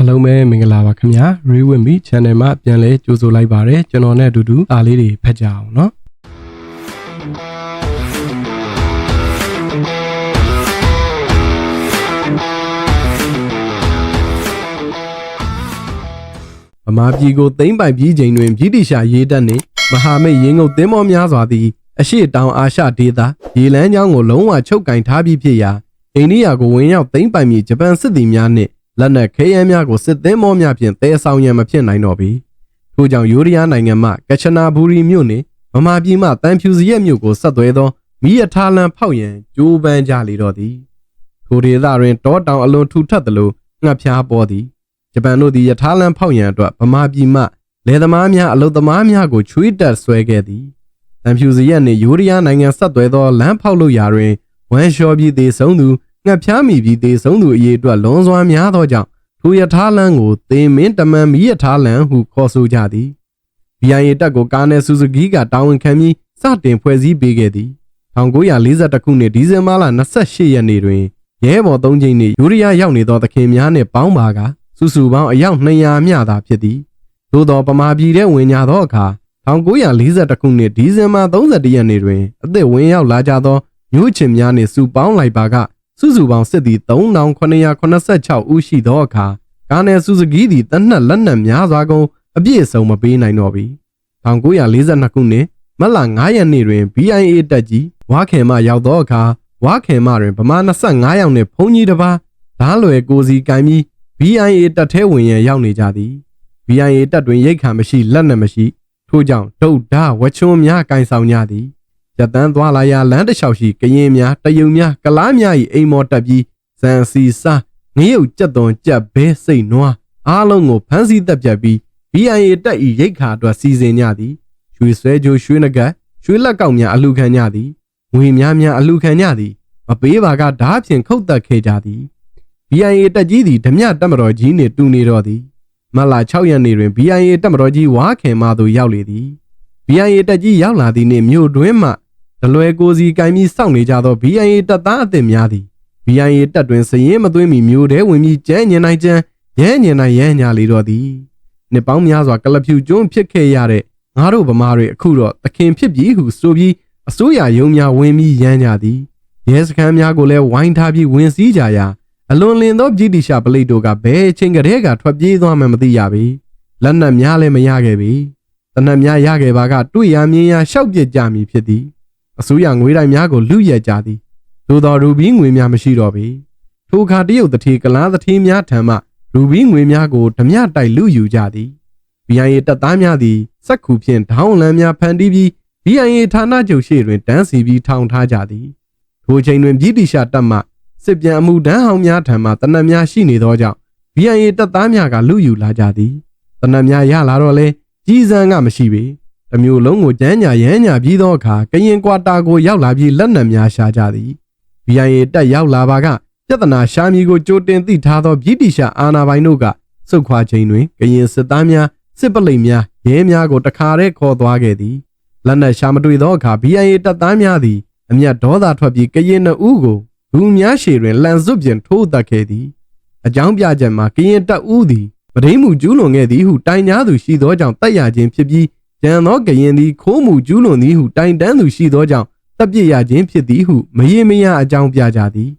အားလုံးပဲမင်္ဂလာပါခင်ဗျာ Rewin Me Channel မှာပြန်လဲကြိုဆိုလိုက်ပါတယ်ကျွန်တော်နဲ့အတူတူအားလေးတွေဖတ်ကြအောင်เนาะဗမာပြည်ကိုသိမ့်ပိုင်ပြည်ချိန်တွင်ဗြိတိရှာရေးတပ်နှင့်မဟာမိတ်ရင်းငုပ်သင်းမောများစွာသည်အရှိတောင်အာရှဒေသရေလန်းချောင်းကိုလုံးဝချုပ်ကင်ထားပြီးဖြစ်ရာအိန္ဒိယကိုဝင်ရောက်သိမ့်ပိုင်ပြီးဂျပန်စစ်သည်များနှင့် လက်နက်ခဲယမ်းများကိုစစ်သင်းမောများဖြင့်တဲဆောင်ရန်မဖြစ်နိုင်တော့ပေထို့ကြောင့်ယူရီးယားနိုင်ငံမှကချနာဘူရီမြို့နှင့်ဗမာပြည်မှတန်ဖြူစီရက်မြို့ကိုဆက်သွဲသောမိရထားလန်ဖောက်ရန်ကြိုးပမ်းကြလေတော့သည်ထိုဒေသတွင်တောတောင်အလွန်ထူထပ်သလိုငှက်ဖျားပေါ်သည်ဂျပန်တို့သည်ယထာလန်ဖောက်ရန်အတွက်ဗမာပြည်မှလယ်သမားများအလုပ်သမားများကိုချွေးတက်ဆွဲခဲ့သည်။တန်ဖြူစရက်နှင့်ယူရီးယားနိုင်ငံဆက်သွဲသောလမ်းဖောက်လို့ရာတွင်ဝမ်ရှော်ပြည်သေးဆုံးသူ ငှက်ဖျားမိပြည်သေးဆုံးသူအရေးအတွက်လွန်စွာများသောကြောင့်ထိုယထာလန်ကိုသေမင်းတမန်မီယထာလန်ဟုခေါ်ဆိုကြသည်။ BIA တပ်ကိုကာနယ်ဆူဇူကီကတာဝန်ခံပြီးစတင်ဖွဲ့စည်းပေးခဲ့သည်။1942ခုနှစ်ဒီဇင်ဘာလ28ရက်နေ့တွင်ရဲဘော်၃ချိန်နှင့်ယူရီးယားရောက်နေသောသခင်များနှင့်ပေါင်းပါကစုစုပေါင်းအယောက်200မျှသာဖြစ်သည်သို့သောပမာပြည်ထဲဝင်ညာသောအခါ1942ခုနှစ်ဒီဇင်ဘာ31ရက်နေ့တွင်အသစ်ဝင်ရောက်လာကြသောမြို့ချင်များနှင့်စုပေါင်းလိုက်ပါက စုစုပေါင်းစစ်သည်3986ဦးရှိသောအခါကာနယ်စုဇကီးသည်တနက်လက်နက်များစွာကုန်အပြည့်အစုံမပေးနိုင်တော့ပြီ1942ခုနှစ်မတ်လ9ရက်နေ့တွင် BIA တက်ကြီးဝါခင်မှရောက်သောအခါဝါခင်မှတွင်ဗမာ25ယောက်နှင့်ဘုံကြီးတစ်ပါးဓားလွယ်ကိုစီကင်ပြီး BIA တပ်ထဲဝင်ရန်ရောက်နေကြသည် BIA တပ်တွင်ရိတ်ခါမရှိလက်နက်မရှိထို့ကြောင့်ဒုတ်ဓာဝချွန်းများကင်ဆောင်ကြသည် ရတန်းသွားလာရာလမ်းတစ်လျှောက်ရှိကရင်များတယုံများကလားများ၏အိမ်မော်တက်ပြီးဇန်စီစာငရုတ်ကြက်သွန်ကြက်ဘဲစိတ်နွားအားလုံးကိုဖမ်းဆီးတပ်ပြတ်ပြီး BIA တပ်၏ရိတ်ခါအတွက်စီစဉ်ကြသည်ရွှေဆွဲကြိုရွှေနဂတ်ရွှေလက်ကောက်များအလူခံကြသည်ငွေများများအလူခံကြသည်မပေးပါကဓာဖြင့်ခုတ်တက်ခဲ့ကြသည် BIA တက်ကြီးသည်ဓမြတက်မတော်ကြီးနှင့်တူနေတော့သည်မတ်လ6ရက်နေ့တွင် BIA တက်မတော်ကြီးဝါခင်မှသို့ရောက်လေသည် BIA တက်ကြီးရောက်လာသည့်နှင့်မြို့တွင်မှ ဒလွယ်ကိုစီကင်ပြီးစောင့်နေကြသော BIA တပ်သားအသစ်များသည် BIA တပ်တွင်စရင်မသွင်းမီမြို့ထဲဝင်ပြီးကျဲညင်နိုင်ကျန်းရဲညင်နိုင်ရဲညာလေတော့သည်နှစ်ပေါင်းများစွာကလဖြူကျွန်းဖြစ်ခဲ့ရတဲ့ငါတို့ဗမာတွေအခုတော့သခင်ဖြစ်ပြီဟုဆိုပြီးအစိုးရရုံးများဝင်ပြီးရမ်းကြသည်ရဲစခန်းများကိုလည်းဝိုင်းထားပြီးဝင်စည်းကြရာအလွန်လင်သောဗြိတိရှပလိတ်တို့ကဘယ်ချိန်ကတည်းကထွက်ပြေးသွားမှမသိရပေလက်နက်များလည်းမရခဲ့ပေတနက်များရခဲ့ပါကတွေ့ရမြင်ရရှောက်ပြစ်ကြမည်ဖြစ်သည် အစိုးရငွေတိုင်းများကိုလူရက်ကြသည်သို့တော်ရူဘီငွေများမရှိတော့ပေထိုအခါတရုတ်တထေကလားတထေများထံမှရူဘီငွေများကိုဓမြတိုက်လူယူကြသည် BIA တပ်သားများသည်စက်ခုဖြင့်ဒေါင်းလန်များဖန်တီးပြီး BIA ဌာနချုပ်ရှိတွင်တန်းစီပြီးထောင်ထားကြသည်ထိုချိန်တွင်ဗြိတိရှတပ်မှစစ်ပြန်အမှုတန်းဟောင်းများထံမှတနက်များရှိနေသောကြောင့် BIA တပ်သားများကလူယူလာကြသည်တနက်များရလာတော့လဲကြီးစံကမရှိပေ တမျိုးလုံးကိုကျန်းညာရမ်းညာပြီးသောအခါကရင်ကွာတာကိုရောက်လာပြီးလက်နက်များရှာကြသည် BIA တပ်ရောက်လာပါကပြဿနာရှာမီကိုကြိုတင်သိထားသောဗြိတိရှအာဏာပိုင်တို့ကစုတ်ခွာချိန်တွင်ကရင်စစ်သားများစစ်ပလိတ်များရဲများကိုတခါတည်းခေါ်သွားခဲ့သည်လက်နက်ရှာမတွေ့သောအခါ BIA တပ်သားများသည်အမျက်ဒေါသထွက်ပြီးကရင်နှဦးကိုလူများရှေတွင်လန်စွပ်ပြင်ထိုးတက်ခဲ့သည်အကြောင်းပြချက်မှာကရင်တပ်ဦးသည်ပဒိမှုကျူးလွန်ခဲ့သည်ဟုတိုင်ကြားသူရှိသောကြောင့်တက်ရခြင်းဖြစ်ပြီး ကျန်သောကရင်သည်ခိုးမှုကျူးလွန်သည်ဟုတိုင်တန်းသူရှိသောကြောင့်တပ်ပြစ်ရခြင်းဖြစ်သည်ဟုမရေမရအကြောင်းပြကြသည်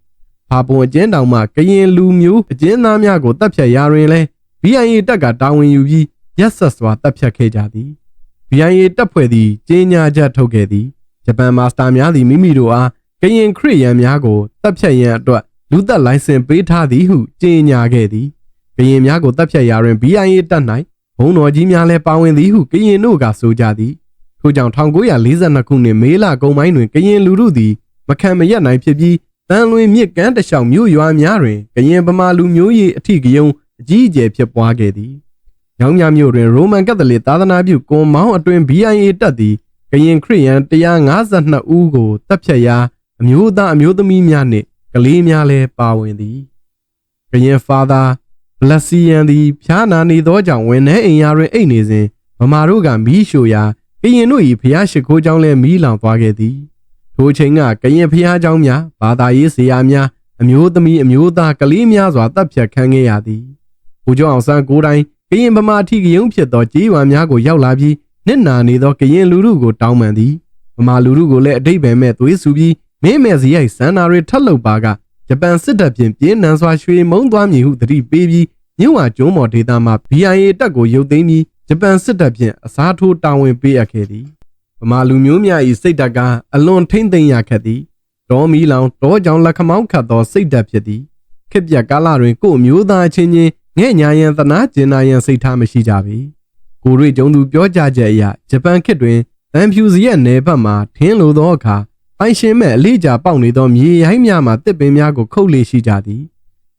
ဖာပွန်အကျဉ်းတောင်မှကရင်လူမျိုးအကျဉ်းသားများကိုတပ်ဖြတ်ရာတွင်လဲ BIA တပ်ကတာဝန်ယူပြီးရက်ဆက်စွာတပ်ဖြတ်ခဲ့ကြသည် BIA တပ်ဖွဲ့သည်ကြေးညာချက်ထုတ်ခဲ့သည်ဂျပန်မာစတာများသည်မိမိတို့အားကရင်ခရစ်ယာန်များကိုတပ်ဖြတ်ရန်အတွက်လူသက်လိုင်စင်ပေးထားသည်ဟုကြေညာခဲ့သည်ကရင်များကိုတပ်ဖြတ်ရာတွင် BIA တပ်၌ဘုံ တော်ကြီးများလည်းပါဝင်သည်ဟုကရင်တို့ကဆိုကြသည်ထို့ကြောင့်1942ခုနှစ်မေလကုန်ပိုင်းတွင်ကရင်လူထုသည်မခံမရက်နိုင်ဖြစ်ပြီးတန်လွင်မြစ်ကမ်းတစ်လျှောက်မြို့ရွာများတွင်ကရင်ဗမာလူမျိုးရေးအထိကယုံအကြီးအကျယ်ဖြစ်ပွားခဲ့သည်။ရောင်းမြမြို့တွင်ရိုမန်ကက်သလစ်သာသနာပြုကွန်မောင်းအတွင် BIA တပ်သည်ကရင်ခရစ်ယာန်152ဦးကိုတပ်ဖြတ်ရာအမျိုးသားအမျိုးသမီးများနှင့်ကလေးများလည်းပါဝင်သည်။ကရင်ဖာ သာဘလက်စီယန်သည်ဖျားနာနေသောကြောင့်ဝင်နေအိမ်ယာတွင်အိတ်နေစဉ်ဗမာတို့ကမီးရှို့ရာကရင်တို့၏ဖျားရှိခိုးကြောင်းလည်းမီးလောင်သွားခဲ့သည်။ထိုချိန်ကကရင်ဖျားကြောင်းများဘာသာရေးဆရာများအမျိုးသမီးအမျိုးသားကလေးများစွာတပ်ဖြတ်ခံခဲ့ရသည်ဗိုလ်ချုပ်အောင်ဆန်းကိုယ်တိုင်ကရင်ဗမာအထိကယုံဖြစ်သောကြေးရွာများကိုရောက်လာပြီးနစ်နာနေသောကရင်လူထုကိုတောင်းပန်သည်ဗမာလူထုကိုလည်းအတိတ်ပဲမဲ့သွေးဆူပြီးမင်းမဲ့စရိုက်စန္နာတွေထက်လုပ်ပါက ဂျပန်စစ်တပ်ဖြင့်ပြင်းထန်စွာရွှေမုံသွားမည်ဟုသတိပေးပြီးမြဝကျွန်းမော်ဒေသမှ BIA တပ်ကိုရုပ်သိမ်းပြီးဂျပန်စစ်တပ်ဖြင့်အစားထိုးတာဝန်ပေးအပ်ခဲ့သည်ဗမာလူမျိုးများ၏စိတ်ဓာတ်ကအလွန်ထိမ့်သိမ့်ရခက်သည်တောမီလောင်တောကြောင်လက်ခမောင်းခတ်သောစိတ်ဓာတ်ဖြစ်သည်ခက်ပြက်ကာလတွင်ကို့မျိုးသားချင်းချင်းငဲ့ညာရန်သနာကျင်နာရန်စိတ်ထားမရှိကြပေကိုရွေကျုံသူပြောကြချက်အရဂျပန်ခေတ်တွင်တန်ဖြူစီရဲ့နယ်ဘက်မှထင်းလိုသောအခါ ပိုင်ရှင်မဲ့အလေးကြပေါက်နေသောမြေရိုင်းများမှတစ်ပင်များကိုခုတ်လေရှိကြသည်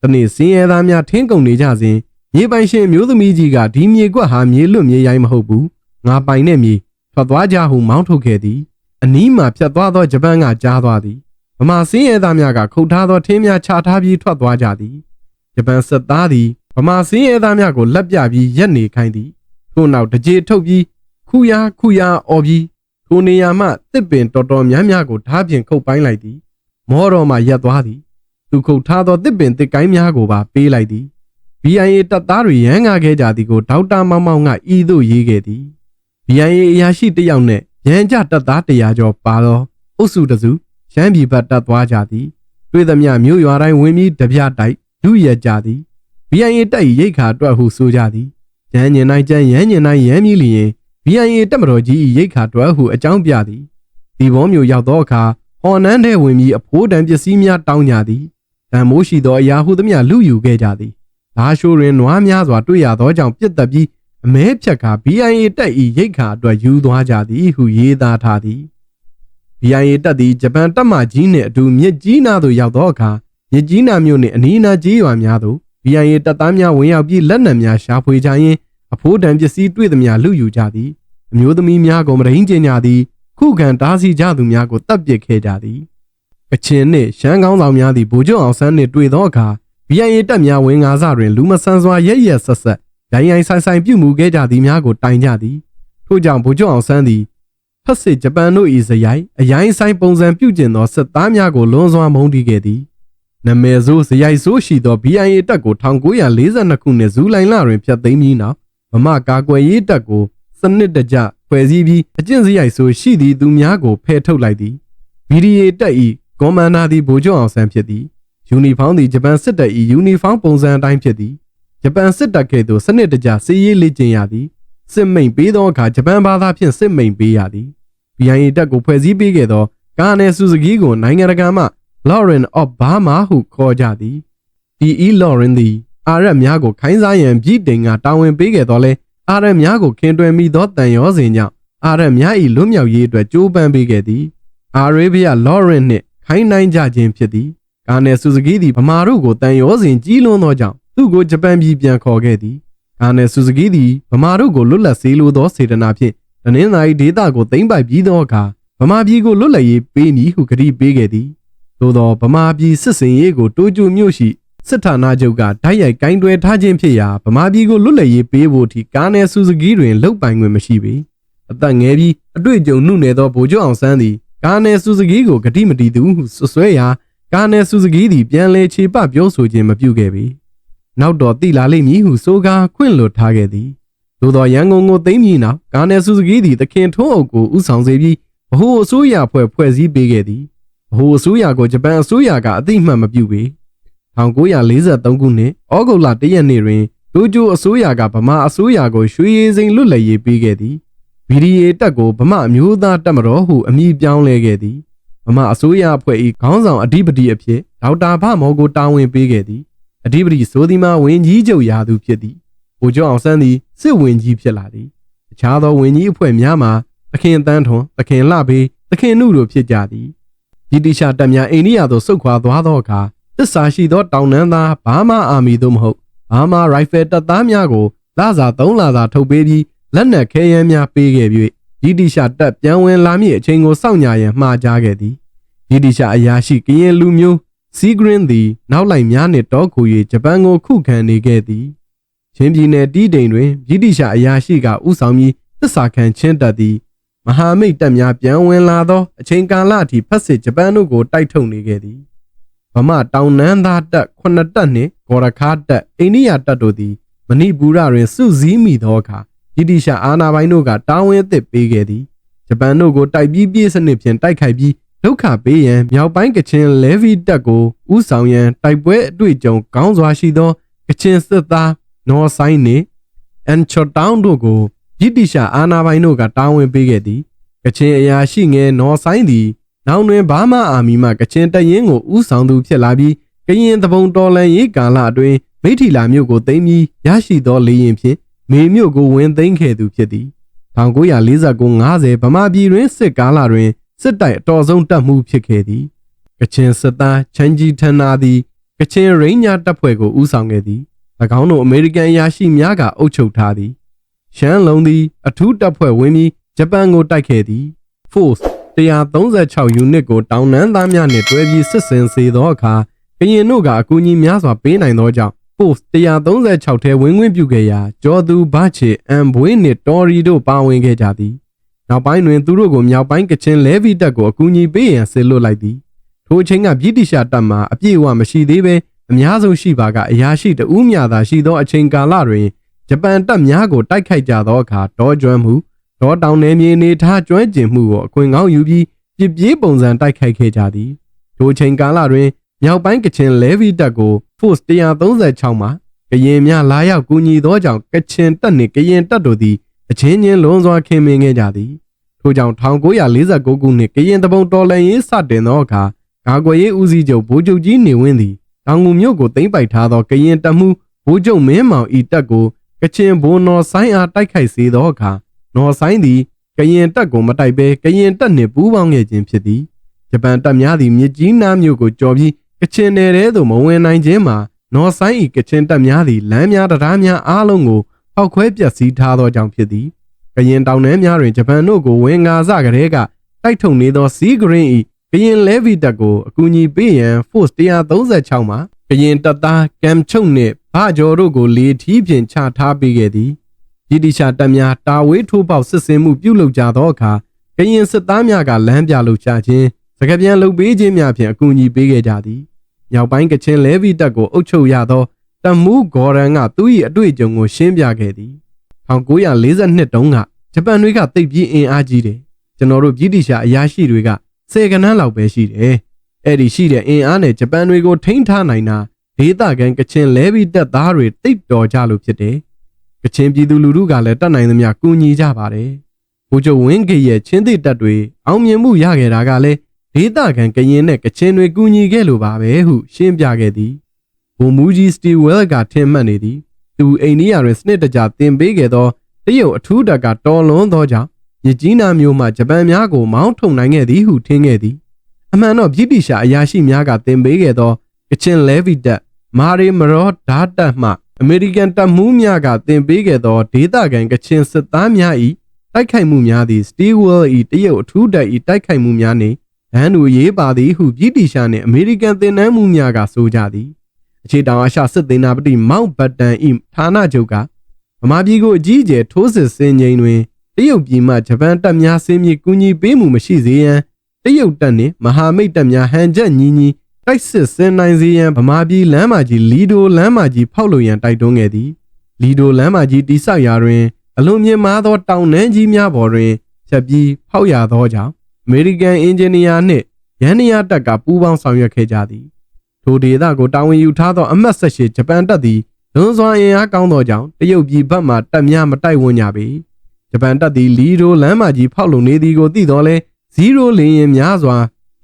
တနေ့စင်းရဲသားများထင်းကုန်နေကြစဉ်မြေပိုင်ရှင်မျိုးသမီးကြီးကဒီမြေကွက်ဟာမြေလွတ်မြေရိုင်းမဟုတ်ဘူးငါပိုင်တဲ့မြေထွက်သွားကြဟုမောင်းထုတ်ခဲ့သည်အနီးမှဖြတ်သွားသောဂျပန်ကကြားသွားသည်ဗမာစင်းရဲသားများကခုတ်ထားသောထင်းများချထားပြီးထွက်သွားကြသည်ဂျပန်စစ်သားသည်ဗမာစင်းရဲသားများကိုလက်ပြပြီးရက်နေခိုင်းသည်ထို့နောက်တကြေထုတ်ပြီးခူယာခူယာအော်ပြီး ထိုနေရာမှတစ်ပင်တော်တော်များများကိုဓားပြင်ခုတ်ပိုင်းလိုက်သည် မောတော်မှရက်သွားသည် သူခုတ်ထားသောတစ်ပင်တစ်ကိုင်းများကိုပါပေးလိုက်သည် BIA တပ်သားတွေရန်ငါခဲ့ကြသည်ကိုဒေါက်တာမောင်မောင်ကဤသို့ရေးခဲ့သည် BIA အရာရှိတစ်ယောက်နှင့်ရန်ကြတပ်သား100ကျော်ပါသောအုပ်စုတစ်စုရန်ပြည်ဘက်တက်သွားကြသည်တွေ့သမျှမြို့ရွာတိုင်းဝင်ပြီးတပြတိုက်လူရက်ကြသည် BIA တပ်၏ရိတ်ခါအတွက်ဟုဆိုကြသည်ရန်ညင်နိုင်ကျန်ရန်ညင်နိုင်ရန်မြည်လျင် BIA တပ်မတော်ကြီး၏ရိတ်ခါအတွက်ဟုအကြောင်းပြသည်ဒီဘောမျိုးရောက်သောအခါဟော်နန်းထဲဝင်ပြီးအဖိုးတန်ပစ္စည်းများတောင်းကြသည်တန်မိုးရှိသောအရာဟုသမျှလူယူခဲ့ကြသည်ဒါရှိုးတွင်နွားများစွာတွေ့ရသောကြောင့်ပြစ်တက်ပြီးအမဲဖြတ်ကာ BIA တပ်၏ရိတ်ခါအတွက်ယူသွားကြသည်ဟုရေးသားထားသည် BIA တပ်သည်ဂျပန်တပ်မကြီးနှင့်အတူမြစ်ကြီးနားသို့ရောက်သောအခါမြစ်ကြီးနားမြို့နှင့်အနီးအနားကြီးရွာများသို့ BIA တပ်သားများဝင်ရောက်ပြီးလက်နက်များရှာဖွေကြရင်း အဖိုးတန်ပစ္စည်းတွေ့သမျှလူယူကြသည်အမျိုးသမီးများကိုမရင်းကျင်ကြသည်ခုခံတားဆီးကြသူများကိုတပ်ပစ်ခဲ့ကြသည်ကချင်နှင့်ရှမ်းကောင်းဆောင်များသည်ဗိုလ်ချုပ်အောင်ဆန်းနှင့်တွေ့သောအခါ BIA တပ်များဝင်ငါစတွင်လူမဆန်စွာရက်ရက်ဆက်ဆက်ရိုင်းရိုင်းဆိုင်ဆိုင်ပြုမှုခဲ့ကြသည်များကိုတိုင်ကြသည်ထို့ကြောင့်ဗိုလ်ချုပ်အောင်ဆန်းသည်ဖက်စစ်ဂျပန်တို့၏ဇယိုင်အရိုင်းဆိုင်ပုံစံပြုကျင်သောစစ်သားများကိုလွန်စွာမုန်းတီးခဲ့သည်နမယ်ဆိုးဇယိုင်ဆိုးရှိသော BIA တပ်ကို1942ခုနှစ်ဇူလိုင်လတွင်ဖျက်သိမ်းပြီးနောက် ဗမာကာကွယ်ရေးတပ်ကိုစနစ်တကျဖွဲ့စည်းပြီးအကျင့်စရိုက်ဆိုးရှိသည့်သူများကိုဖယ်ထုတ်လိုက်သည် BDA တပ်၏ကွန်မန်ဒါသည်ဗိုလ်ချုပ်အောင်ဆန်းဖြစ်သည်ယူနီဖောင်းသည်ဂျပန်စစ်တပ်၏ယူနီဖောင်းပုံစံအတိုင်းဖြစ်သည်ဂျပန်စစ်တပ်ကဲ့သို့စနစ်တကျစစ်ရေးလေ့ကျင့်ရသည်စစ်မိန်ပေးသောအခါဂျပန်ဘာသာဖြင့်စစ်မိန်ပေးရသည် BIA တပ်ကိုဖွဲ့စည်းပေးခဲ့သောကာနယ်ဆူဇကီကိုနိုင်ငံတကာမှ Lauren of Burma ဟုခေါ်ကြသည် D.E. Lauren သည် အာရက်များကိုခိုင်းစားရန်ပြည်တိန်ကတာဝန်ပေးခဲ့တော်လဲအာရက်များကိုခင်တွယ်မိသောတန်ရောစဉ်ကြောင့်အာရက်များ၏လွတ်မြောက်ရေးအတွက်ကြိုးပမ်းပေးခဲ့သည်အာရေဗီးယား Lauren နှင့်ခိုင်းနိုင်ကြခြင်းဖြစ်သည်ကာနယ်ဆူဇကီသည်ဗမာတို့ကိုတန်ရောစဉ်ကြီးလွန်းသောကြောင့်သူ့ကိုဂျပန်ပြည်ပြန်ခေါ်ခဲ့သည်ကာနယ်ဆူဇကီသည်ဗမာတို့ကိုလွတ်လပ်စေလိုသောစေတနာဖြင့်တနင်္သာရီဒေသကိုသိမ်းပိုက်ပြီးသောအခါဗမာပြည်ကိုလွတ်လပ်ရေးပေးမည်ဟုကတိပေးခဲ့သည်သို့သောဗမာပြည်စစ်စင်ရေးကိုတိုးကျူမြို့ရှိ စစ်ဌာနချုပ်ကဓာတ်ရိုက်ကင်တွယ်ထားခြင်းဖြစ်ရာဗမာပြည်ကိုလွတ်လပ်ရေးပေးဖို့အထိကာနယ်ဆူဇကီတွင်လုပ်ပိုင်ခွင့်မရှိပေအသက်ငယ်ပြီးအတွေ့အကြုံနှုတ်နယ်သောဗိုလ်ချုပ်အောင်ဆန်းသည်ကာနယ်ဆူဇကီကိုဂတိမတီသူဟုဆွဆွဲရာကာနယ်ဆူဇကီသည်ပြန်လည်ခြေပပြောဆိုခြင်းမပြုခဲ့ပေနောက်တော့တိလာလိမ့်မည်ဟုဆိုကာခွင့်လွတ်ထားခဲ့သည်သို့သောရန်ကုန်ကိုသိမ်းပြီးနောက်ကာနယ်ဆူဇကီသည်သခင်ထွန်းအုပ်ကိုဥဆောင်စေပြီးဗဟိုအစိုးရဖွဲ့ဖွဲ့စည်းပေးခဲ့သည်ဗဟိုအစိုးရကိုဂျပန်အစိုးရကအသိမှတ်မပြုပေ 1943ခုနှစ်ဩဂုတ်လ1ရက်နေ့တွင်တိုကျိုအစိုးရကဗမာအစိုးရကိုရွှေရည်စိန်လွတ်လပ်ရေးပေးခဲ့သည် BDA တပ်ကိုဗမာအမျိုးသားတပ်မတော်ဟုအမည်ပြောင်းလဲခဲ့သည်ဗမာအစိုးရအဖွဲ့၏ခေါင်းဆောင်အဓိပတိအဖြစ်ဒေါက်တာဖမောကိုတာဝန်ပေးခဲ့သည်အဓိပတိဆိုသည်မှာဝင်ကြီးချုပ်ရာသူဖြစ်သည်ဗိုလ်ချုပ်အောင်ဆန်းသည်စစ်ဝင်ကြီးဖြစ်လာသည်အခြားသောဝင်ကြီးအဖွဲ့များမှာသခင်တန်းထွန်သခင်လှဘေးသခင်နုတို့ဖြစ်ကြသည်ဒီတိရှာတပ်များအိန္ဒိယသို့ဆုတ်ခွာသွားသောအခါ သစ္စာရှိသောတောင်နန်းသားဘာမာအာမီသို့မဟုတ်ဘာမာရိုင်ဖယ်တပ်သားများကိုလာစာ၃လာစာထုတ်ပေးပြီးလက်နက်ခဲယမ်းများပေးခဲ့၍ဒီတိရှာတပ်ပြန်ဝင်လာမည့်အချိန်ကိုစောင့်ညရန်မှာကြားခဲ့သည်ဒီတိရှာအရာရှိကရင်လူမျိုးစီဂရင်သည်နောက်လိုက်များနှင့်တောခု၍ဂျပန်ကိုခုခံနေခဲ့သည်ချင်းပြည်နယ်တီးတိန်တွင်ဗြိတိရှအရာရှိကဥဆောင်ပြီးသစ္စာခံချင်းတပ်သည်မဟာမိတ်တပ်များပြန်ဝင်လာသောအချိန်ကာလအထိဖက်စစ်ဂျပန်တို့ကိုတိုက်ထုတ်နေခဲ့သည် ဗမာတောင်နန်းသားတပ်ခုနှစ်တပ်နှင့်ဂေါ်ရခါတပ်အိန္ဒိယတပ်တို့သည်မဏိပူရတွင်စုစည်းမိသောအခါဗြိတိရှအာဏာပိုင်တို့ကတာဝန်အသစ်ပေးခဲ့သည်ဂျပန်တို့ကိုတိုက်ပြီးပြေးစနစ်ဖြင့်တိုက်ခိုက်ပြီးဒုက္ခပေးရန်မြောက်ပိုင်းကချင်လဲဗီတပ်ကိုဥဆောင်ရန်တိုက်ပွဲအတွေ့အကြုံကောင်းစွာရှိသောကချင်စစ်သားနော်ဆိုင်နေအန်ချော့တောင်းတို့ကိုဗြိတိရှအာဏာပိုင်တို့ကတာဝန်ပေးခဲ့သည်ကချင်အရာရှိငယ်နော်ဆိုင်သည် နောက်တွင်ဘာမာအာမီမှကချင်တရင်ကိုဥဆောင်သူဖြစ်လာပြီးကရင်တပုံတော်လန်ရေးကာလအတွင်းမိထီလာမြို့ကိုသိမ်းပြီးရရှိသောလေရင်ဖြင့်မေမြို့ကိုဝင်သိမ်းခဲ့သူဖြစ်သည်1949-50ဗမာပြည်တွင်စစ်ကာလတွင်စစ်တိုက်အတော်ဆုံးတပ်မှုဖြစ်ခဲ့သည်ကချင်စစ်သားချန်ဂျီထန်နာသည်ကချင်ရိန်းညာတပ်ဖွဲ့ကိုဦးဆောင်ခဲ့သည်၎င်းတို့အမေရိကန်အရာရှိများကအုပ်ချုပ်ထားသည်ရှမ်းလုံးသည် အထူးတပ်ဖွဲ့ဝင်ပြီးဂျပန်ကိုတိုက်ခဲ့သည် Force 136 unit ကိုတောင်နန်းသားများနှင့်တွဲပြီးစစ်ဆင်စေသောအခါကရင်တို့ကအကူအညီများစွာပေးနိုင်သောကြောင့် Force 136ထဲဝင်ဝင်ပြုခဲ့ရာကျော်သူဘချေအမ်ဘွေးနှင့်တော်ရီတို့ပါဝင်ခဲ့ကြသည်နောက်ပိုင်းတွင်သူတို့ကိုမြောက်ပိုင်းကချင်လဲဗီတပ်ကိုအကူအညီပေးရန်ဆစ်လွတ်လိုက်သည်ထိုအချိန်ကဗြိတိရှတပ်မှအပြည့်အဝမရှိသေးဘဲအများဆုံးရှိပါကအရာရှိတဦးမြသာရှိသောအချိန်ကာလတွင်ဂျပန်တပ်များကိုတိုက်ခိုက်ကြသောအခါဒေါ်ကျွမ်းမှု ဒေါ်တောင်နယ်မြေနေထားကျွမ်းကျင်မှုကိုအခွင့်ကောင်းယူပြီးပြစ်ပြေးပုံစံတိုက်ခိုက်ခဲ့ကြသည်ထိုအချိန်ကာလတွင်မြောက်ပိုင်းကချင်လဲဗီတပ်ကို Force 136မှာကရင်များလာရောက်ကူညီသောကြောင့်ကချင်တပ်နှင့်ကရင်တပ်တို့သည်အချင်းချင်းလွန်စွာခင်မင်ခဲ့ကြသည်ထို့ကြောင့်1949ခုနှစ်ကရင်တပုံတော်လှန်ရေးစတင်သောအခါကာကွယ်ရေးဦးစီးချုပ်ဗိုလ်ချုပ်ကြီးနေဝင်းသည်တောင်ငူမြို့ကိုသိမ်းပိုက်ထားသောကရင်တပ်မှုဗိုလ်ချုပ်မင်းမောင်ဤတပ်ကိုကချင်ဘိုးနော်ဆိုင်အားတိုက်ခိုက်စေသောအခါ နော်ဆိုင်သည်ကရင်တပ်ကိုမတိုက်ဘဲကရင်တပ်နှင့်ပူးပေါင်းခဲ့ခြင်းဖြစ်သည်ဂျပန်တပ်များသည်မြစ်ကြီးနားမြို့ကိုကျော်ပြီးကချင်နယ်ထဲသို့မဝင်နိုင်ခြင်းမှာနော်ဆိုင်ဤကချင်တပ်များသည်လမ်းများတရားများအားလုံးကိုဖောက်ခွဲပျက်စီးထားသောကြောင့်ဖြစ်သည်ကရင်တောင်ထဲများတွင်ဂျပန်တို့ကိုဝင်ငါစကလေးကတိုက်ထုတ်နေသောစီးဂရင်းဤကရင်လဲဗီတပ်ကိုအကူအညီပေးရန် Force 136မှာကရင်တပ်သားကမ်ချုပ်နှင့်ဗကျော်တို့ကိုလေထီးဖြင့်ချထားပေးခဲ့သည် ဗြိတိရှတပ်များတာဝေးထိုးပေါက်စစ်ဆင်မှုပြုလုပ်ကြသောအခါကရင်စစ်သားများကလမ်းပြလှုပ်ရှားခြင်းစကပြန်လှုပ်ပေးခြင်းများဖြင့်အကူအညီပေးခဲ့ကြသည်မြောက်ပိုင်းကချင်လဲဗီတပ်ကိုအုပ်ချုပ်ရသောတမူးဂေါ်ရန်ကသူ၏အတွေ့အကြုံကိုရှင်းပြခဲ့သည်1942တုန်းကဂျပန်တွေကတိတ်ပြီးအင်အားကြီးတယ်ကျွန်တော်တို့ဗြိတိရှအရာရှိတွေကဆယ်ကနန်းလောက်ပဲရှိတယ်အဲ့ဒီရှိတဲ့အင်အားနဲ့ဂျပန်တွေကိုထိန်းထားနိုင်တာဒေသခံကချင်လဲဗီတပ်သားတွေတိတ်တော်ကြလို့ဖြစ်တယ် ကချင်ပြည်သူလူထုကလည်းတတ်နိုင်သမျှကူညီကြပါတယ်။ဘိုးချုပ်ဝင်းကေရဲ့ချင်းသစ်တပ်တွေအောင်မြင်မှုရခဲ့တာကလည်းဒေသခံကရင်နဲ့ကချင်တွေကူညီခဲ့လို့ပါပဲဟုရှင်းပြခဲ့သည်။ဘုံမူကြီးစတီဝဲလ်ကထင်မှတ်နေသည်။သူအိန္ဒိယတွင်စနစ်တကျတင်ပေးခဲ့သောတရုတ်အထူးတပ်ကတော်လွန်သောကြောင့်မြကြီးနားမျိုးမှဂျပန်များကိုမောင်းထုတ်နိုင်ခဲ့သည်ဟုထင်ခဲ့သည်။အမှန်တော့ဗြိတိရှအရာရှိများကတင်ပေးခဲ့သောကချင်လဲဗီတပ်မာရီမရောဓာတ်တပ်မှ အမေရိကန်တပ်မှူးများကတင်ပေးခဲ့သောဒေသခံကချင်စစ်သားများ၏တိုက်ခိုက်မှုများသည် Stewell ၏တရုတ်အထူးတပ်၏တိုက်ခိုက်မှုများနှင့်ဘန်းတို့ရေးပါသည်ဟုပြည်တီရှာနှင့်အမေရိကန်သင်တန်းမှုများကဆိုကြသည်အခြေတောင်အာရှစစ်သေနာပတိမောက်ဘတ်တန်၏ဌာနချုပ်ကဗမာပြည်ကိုအကြီးအကျယ်ထိုးစစ်ဆင်ချိန်တွင်တရုတ်ပြည်မှဂျပန်တပ်များဆင်းပြေကူညီပေးမှုမရှိစေရန်တရုတ်တပ်နှင့်မဟာမိတ်တပ်များဟန်ချက်ညီညီ တိုက်စစ်ဆင်နိုင်စေရန်ဗမာပြည်လမ်းမကြီးလီဒိုလမ်းမကြီးဖောက်လို့ရန်တိုက်တွန်းခဲ့သည်လီဒိုလမ်းမကြီးတိဆောက်ရာတွင်အလွန်မြင့်မားသောတောင်နှန်းကြီးများပေါ်တွင်ဖြတ်ပြီးဖောက်ရသောကြောင့်အမေရိကန်အင်ဂျင်နီယာနှင့်ရန်နီယာတပ်ကပူးပေါင်းဆောင်ရွက်ခဲ့ကြသည်ထိုဒေသကိုတာဝန်ယူထားသောအမတ်ဆက်ရှိဂျပန်တပ်သည်လွန်စွာအင်အားကောင်းသောကြောင့်တရုတ်ပြည်ဘက်မှတပ်များမတိုက်ဝန်းကြပေဂျပန်တပ်သည်လီဒိုလမ်းမကြီးဖောက်လုံနေသည်ကိုသိတော်လဲဇီးရိုလင်းရင်များစွာ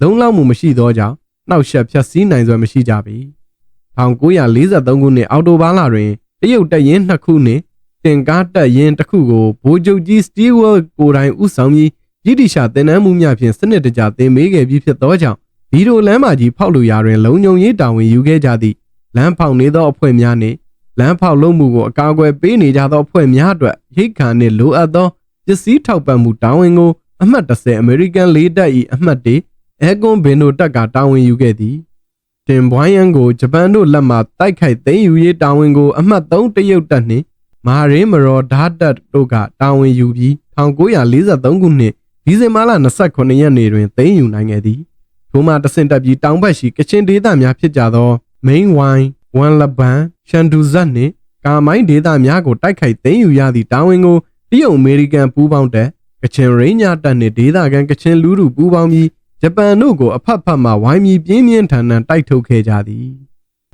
လုံလောက်မှုမရှိသောကြောင့် နှောက်ယှက်ဖျက်ဆီးနိုင်စွမ်းမရှိကြပေ1943ခုနှစ်အောက်တိုဘာလတွင်တရုတ်တပ်ရင်းနှစ်ခုနှင့်တင်ကားတပ်ရင်းတစ်ခုကိုဗိုလ်ချုပ်ကြီးစတီဝဲကိုတိုင်ဦးဆောင်ပြီးဗြိတိရှတင်နန်းမှုများဖြင့်စနစ်တကျတင်မေးခဲ့ပြီးဖြစ်သောကြောင့်ဗီဒိုလမ်းမကြီးဖောက်လူရာတွင်လုံခြုံရေးတာဝန်ယူခဲ့ကြသည့်လမ်းဖောက်နေသောအဖွဲ့များနှင့်လမ်းဖောက်လုပ်မှုကိုအကာအကွယ်ပေးနေကြသောအဖွဲ့များအတွက်ရိတ်ခါနှင့်လိုအပ်သောပစ္စည်းထောက်ပံ့မှုတာဝန်ကိုအမှတ်30အမေရိကန်လေးတပ်၏အမှတ်1 အဲကွန်ဘင်နိုတက်ကတာဝန်ယူခဲ့သည်တင်ဘွိုင်းယန်ကိုဂျပန်တို့လက်မှတိုက်ခိုက်သိမ်းယူရေးတာဝန်ကိုအမှတ်3တရုတ်တပ်နှင့်မာရင်းမရောဓာတ်တပ်တို့ကတာဝန်ယူပြီး1943ခုနှစ်ဒီဇင်ဘာလ29ရက်နေ့တွင်သိမ်းယူနိုင်ခဲ့သည်ထိုမှတဆင့်တက်ပြီးတောင်ဘက်ရှိကချင်ဒေသများဖြစ်ကြသောမိန်ဝိုင်းဝမ်လဘန်ရှန်ဒူဇတ်နှင့်ကာမိုင်းဒေသများကိုတိုက်ခိုက်သိမ်းယူရသည့်တာဝန်ကိုတရုတ်အမေရိကန်ပူးပေါင်းတပ်ကချင်ရိန်းညာတပ်နှင့်ဒေသခံကချင်လူထုပူးပေါင်းပြီး ဂျပန်တို့ကိုအဖက်ဖက်မှဝိုင်းပြီးပြင်းပြင်းထန်ထန်တိုက်ထုတ်ခဲ့ကြသည်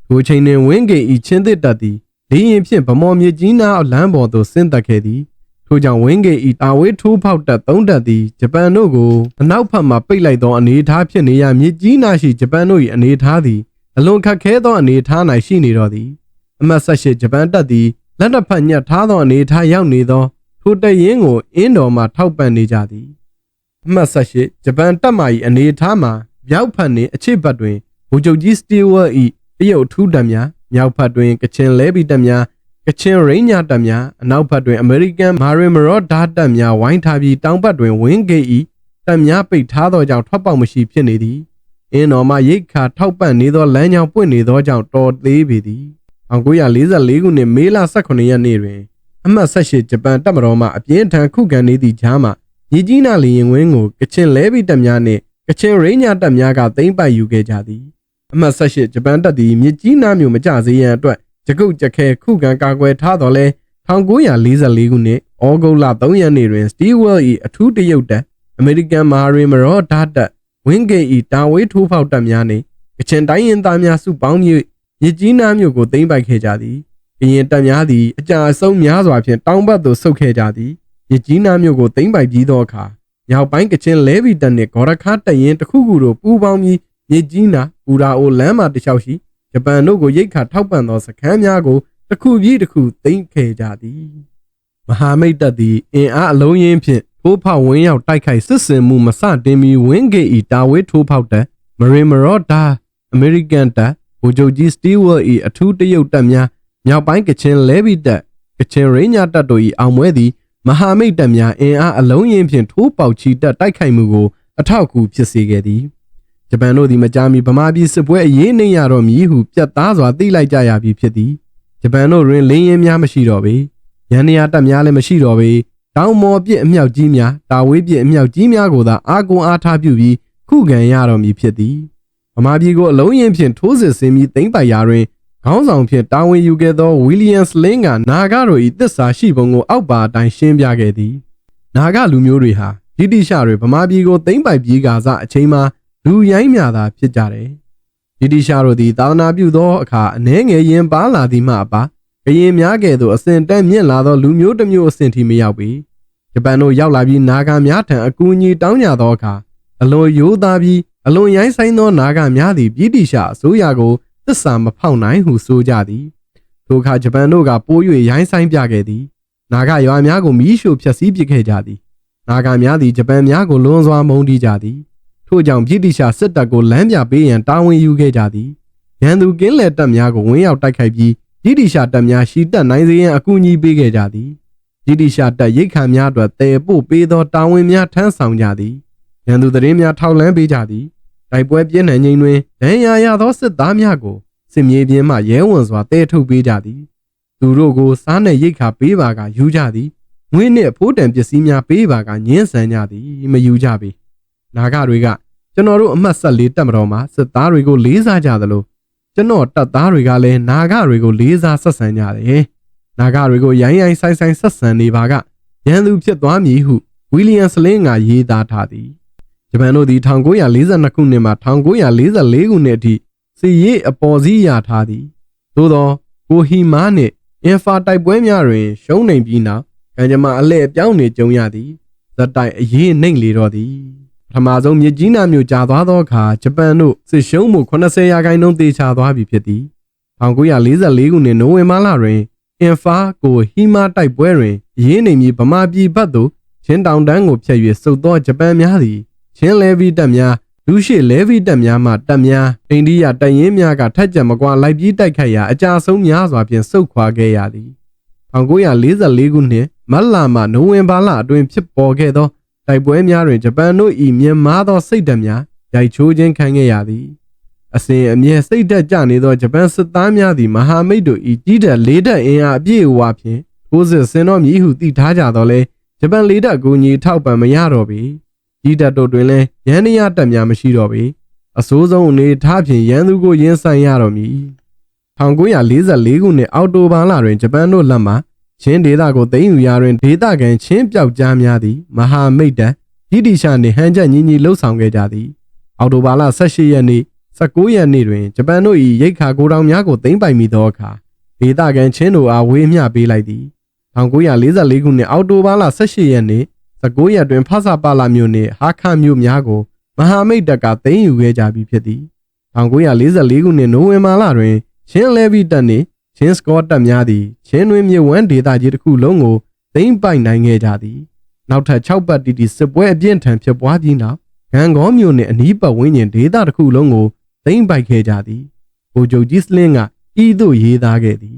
ထိုချိန်တွင်ဝင်းဂေဤချင်းသစ်တပ်သည်လေရင်ဖြင့်ဗမော်မြေကြီးနားလမ်းပေါ်သို့ဆင်းသက်ခဲ့သည်ထို့ကြောင့်ဝင်းဂေဤတာဝေးထိုးဖောက်တပ်သုံးတပ်သည်ဂျပန်တို့ကိုအနောက်ဘက်မှပိတ်လိုက်သောအနေအထားဖြစ်နေရမြေကြီးနားရှိဂျပန်တို့၏အနေအထားသည်အလွန်ခက်ခဲသောအနေအထား၌ရှိနေတော့သည်အမှတ်၁၈ဂျပန်တပ်သည်လက်နက်ဖက်ညှက်ထားသောအနေအထားရောက်နေသောထိုတရင်ကိုအင်းတော်မှထောက်ပံ့နေကြသည် အမှတ်၁၈ဂျပန်တပ်မ၏အနေအထားမှာမြောက်ဖက်နှင့်အခြေဘက်တွင်ဗိုလ်ချုပ်ကြီးစတီဝဲ၏တရုတ်ထူးတပ်များမြောက်ဖက်တွင်ကချင်လဲဘီတပ်များကချင်ရိန်းညာတပ်များအနောက်ဘက်တွင်အမေရိကန်မာရီမရော့ဓာတ်တပ်များဝိုင်းထားပြီးတောင်ဘက်တွင်ဝင်းဂိတ်၏တပ်များပိတ်ထားသောကြောင့်ထွက်ပေါက်မရှိဖြစ်နေသည်အင်းတော်မှရိတ်ခါထောက်ပံ့နေသောလမ်းကြောင်းပွင့်နေသောကြောင့်တော်သေးပေသည်1944ခုနှစ်မေလ18ရက်နေ့တွင်အမှတ်18ဂျပန်တပ်မတော်မှအပြင်းထန်ခုခံနေသည့်ကြားမှာ ရည်ကြီးနာလီရင်ဝင်းကိုကချင်လဲဘီတပ်များနှင့်ကချင်ရိန်းညာတပ်များကသိမ်းပိုက်ယူခဲ့ကြသည်အမှတ်18ဂျပန်တပ်သည်မြစ်ကြီးနားမြို့မကျစေရန်အတွက်ကြကုတ်ကြခဲခုခံကာကွယ်ထားတော်လဲ1944ခုနှစ်ဩဂုတ်လ3ရက်နေ့တွင် Stewart ၏အထူးတရုတ်တပ်အမေရိကန်မာရီမရောဓာတ်တပ်ဝင်းဂေ၏တာဝေးထိုးဖောက်တပ်များနှင့်ကချင်တိုင်းရင်သားများစုပေါင်း၍မြစ်ကြီးနားမြို့ကိုသိမ်းပိုက်ခဲ့ကြသည်ကရင်တပ်များသည်အကြအဆုံးများစွာဖြင့်တောင်ဘက်သို့ဆုတ်ခဲ့ကြသည် မြစ်ကြီးနားမြို့ကိုသိမ်းပိုက်ပြီးသောအခါမြောက်ပိုင်းကချင်လဲဗီတပ်နှင့်ဂေါ်ရခါတပ်ရင်တစ်ခုခုတို့ပူးပေါင်းပြီးမြစ်ကြီးနားပူရာအိုလမ်းမှာတခြားရှိဂျပန်တို့ကိုရိတ်ခါထောက်ပံ့သောစခန်းများကိုတစ်ခုပြီးတစ်ခုသိမ်းခဲ့ကြသည်မဟာမိတ်တပ်သည်အင်အားအလုံးရင်းဖြင့်ထိုးဖောက်ဝင်းရောက်တိုက်ခိုက်စစ်ဆင်မှုမစတင်မီဝင်းဂေဤတာဝေးထိုးဖောက်တပ်မရီမရော့ဒါအမေရိကန်တပ်ဗိုလ်ချုပ်ကြီးစတီဝဲဤအထူးတရုတ်တပ်များမြောက်ပိုင်းကချင်လဲဘီတပ်ကချင်ရိညာတပ်တို့၏အောင်ပွဲသည် မဟာမိတ်တပ်များအင်အားအလုံးရင်းဖြင့်ထိုးပေါက်ချီတက်တိုက်ခိုက်မှုကိုအထောက်အကူဖြစ်စေခဲ့သည်ဂျပန်တို့သည်မကြာမီဗမာပြည်စစ်ပွဲအရေးနှိမ့်ရတော့မည်ဟုပြတ်သားစွာသိလိုက်ကြရပြီဖြစ်သည်ဂျပန်တို့တွင်လင်းရင်များမရှိတော့ပေရန်နေရတပ်များလည်းမရှိတော့ပေတောင်မော်ပြစ်အမြောက်ကြီးများတာဝေးပြစ်အမြောက်ကြီးများကိုသာအာကွန်အားထားပြုပြီးခုခံရတော့မည်ဖြစ်သည်ဗမာပြည်ကိုအလုံးရင်ဖြင့်ထိုးစစ်ဆင်ပြီးသိမ်းပိုက်ရာတွင် ခေါင်းဆောင်ဖြင့်တာဝန်ယူခဲ့သောဝီလီယံစလင်းကနာဂတို့၏တစ္ဆာရှိပုံကိုအောက်ပါအတိုင်းရှင်းပြခဲ့သည်နာဂလူမျိုးတွေဟာဗြိတိရှတွေဗမာပြည်ကိုသိမ်းပိုက်ပြီးကာစအချိန်မှာလူရိုင်းမြသာဖြစ်ကြတယ်ဗြိတိရှတို့သည်သာသနာပြုသောအခါအနှဲငယ်ရင်ပါလာသည်မှအပါကရင်များကဲ့သို့အစဉ်တန်းမြင့်လာသောလူမျိုးတစ်မျိုးအစဉ်ထိမရောက်ပေဂျပန်တို့ရောက်လာပြီးနာဂများထံအကူအညီတောင်းကြသောအခါအလွန်ရိုးသားပြီးအလွန်ရိုင်းဆိုင်သောနာဂများသည်ဗြိတိရှအစိုးရကို သစ္စာမဖောက်နိုင်ဟုဆိုကြသည်ထိုအခါဂျပန်တို့ကပိုး၍ရိုင်းဆိုင်ပြခဲ့သည်နာဂရွာများကိုမီးရှို့ဖျက်ဆီးပစ်ခဲ့ကြသည်နာဂများသည်ဂျပန်များကိုလွန်စွာမုန်းတီးကြသည်ထို့ကြောင့်ဗြိတိရှစစ်တပ်ကိုလမ်းပြပေးရန်တာဝန်ယူခဲ့ကြသည်ရန်သူကင်းလယ်တပ်များကိုဝင်းရောက်တိုက်ခိုက်ပြီးဗြိတိရှတပ်များရှီတက်နိုင်စေရန်အကူအညီပေးခဲ့ကြသည်ဗြိတိရှတပ်ရိတ်ခါများအတွက်တည်ပို့ပေးသောတာဝန်များထမ်းဆောင်ကြသည်ရန်သူသတင်းများထောက်လှမ်းပေးကြသည် တိုက်ပွဲပြင်းထန်ခြင်းတွင်ဒဏ်ရာရသောစစ်သားများကိုစစ်မြေပြင်မှရဲဝန်စွာတဲထုတ်ပေးကြသည်သူတို့ကိုစားနှင့်ရိတ်ခါပေးပါကယူကြသည်ငွေနှင့်ဖိုးတံပစ္စည်းများပေးပါကညှင်းဆန်ကြသည်မယူကြပေနာဂတွေကကျွန်တော်တို့အမှတ်ဆက်လေးတက်မတော်မှာစစ်သားတွေကိုလေးစားကြသလိုကျွန်တော်တပ်သားတွေကလည်းနာဂတွေကိုလေးစားဆက်ဆံကြတယ်နာဂတွေကိုရိုင်းရိုင်းဆိုင်ဆိုင်ဆက်ဆံနေပါကရန်သူဖြစ်သွားမည်ဟုဝီလီယံစလင်းကရေးသားထားသည် ဂျပန်တို့သည်1942ခုနှစ်မှ1944ခုနှစ်အထိစီရေးအပေါ်စီးရထားသည်သို့သောကိုဟီမာနှင့်အင်ဖာတိုက်ပွဲများတွင် ရှုံးနိမ်ပြီးနောက်ကံကြမ္မာအလဲ့ပြောင်းနေကြုံရသည်ဇက်တိုင်အရေးနှိမ့်လေတော့သည်ပထမဆုံးမြစ်ကြီးနားမြို့ကြာသွားသောအခါဂျပန်တို့စစ်ရှုံးမှု80ရာခိုင်နှုန်းသေချာသွားပြီဖြစ်သည်1944ခုနှစ်နိုဝင်ဘာလတွင်အင်ဖာကိုဟီမာတိုက်ပွဲတွင်အရေးနှိမ်ပြီးဗမာပြည်ဘက်သို့ချင်းတောင်တန်းကိုဖျက်၍စုပ်သောဂျပန်များသည် ချင်းလဲဗီတပ်များလူရှိလဲဗီတပ်များမှတပ်များအိန္ဒိယတပ်ရင်းများကထက်ကြမကွာလိုက်ပြီးတိုက်ခိုက်ရာအကြဆုံးများစွာဖြင့်စုခွာခဲ့ရသည်1944ခုနှစ်မတ်လမှနိုဝင်ဘာလအတွင်းဖြစ်ပေါ်ခဲ့သောတိုက်ပွဲများတွင်ဂျပန်တို့၏မြန်မာသောစိတ်ဓာတ်များရိုက်ချိုးခြင်းခံခဲ့ရသည်အစဉ်အမြဲစိတ်ဓာတ်ကျနေသောဂျပန်စစ်သားများသည်မဟာမိတ်တို့၏ကြီးတဲ့လေးဓာတ်အင်အားအပြည့်အဝဖြင့်ထိုးစစ်ဆင်တော်မည်ဟုသိထားကြသောလဲဂျပန်လေးဓာတ်ကိုညီထောက်ပံ့မရတော့ပေ ကြီးတပ်တို့တွင်လည်းရန်နီယာတပ်များမရှိတော့ပေအစိုးဆုံးအနေထားဖြင့်ရန်သူကိုရင်ဆိုင်ရတော့မည်1944ခုနှစ်အောက်တိုဘာလတွင်ဂျပန်တို့လက်မှချင်းဒေသကိုသိမ်းယူရာတွင်ဒေသခံချင်းပျောက်ကြားများသည်မဟာမိတ်တံဗြိတိရှာနှင့်ဟန်ချက်ညီညီလှုပ်ဆောင်ခဲ့ကြသည်အောက်တိုဘာလ18ရက်နေ့19ရက်နေ့တွင်ဂျပန်တို့၏ရိတ်ခါကိုတောင်များကိုသိမ်းပိုက်မိသောအခါဒေသခံချင်းတို့အားဝေမျှပေးလိုက်သည်1944ခုနှစ်အောက်တိုဘာလ18ရက်နေ့ 19ရက်တွင်ဖဆပါလာမြို့နှင့်ဟာခါမြို့များကိုမဟာမိတ်တပ်ကသိမ်းယူခဲ့ကြပြီဖြစ်သည်1944ခုနှစ်နိုဝင်ဘာလတွင်ချင်းလဲဗီတပ်နှင့်ချင်းစကောတပ်များသည်ချင်းတွင်မြေဝမ်းဒေသကြီးတစ်ခုလုံးကိုသိမ်းပိုက်နိုင်ခဲ့ကြသည်နောက်ထပ်6ပတ်တီတီစစ်ပွဲအပြင်းထန်ဖြစ်ပွားပြီးနောက်ဂန်ကောမြို့နှင့်အနီးပတ်ဝန်းကျင်ဒေသတစ်ခုလုံးကိုသိမ်းပိုက်ခဲ့ကြသည်ဗိုလ်ချုပ်ကြီးစလင်းကဤသို့ရေးသားခဲ့သည်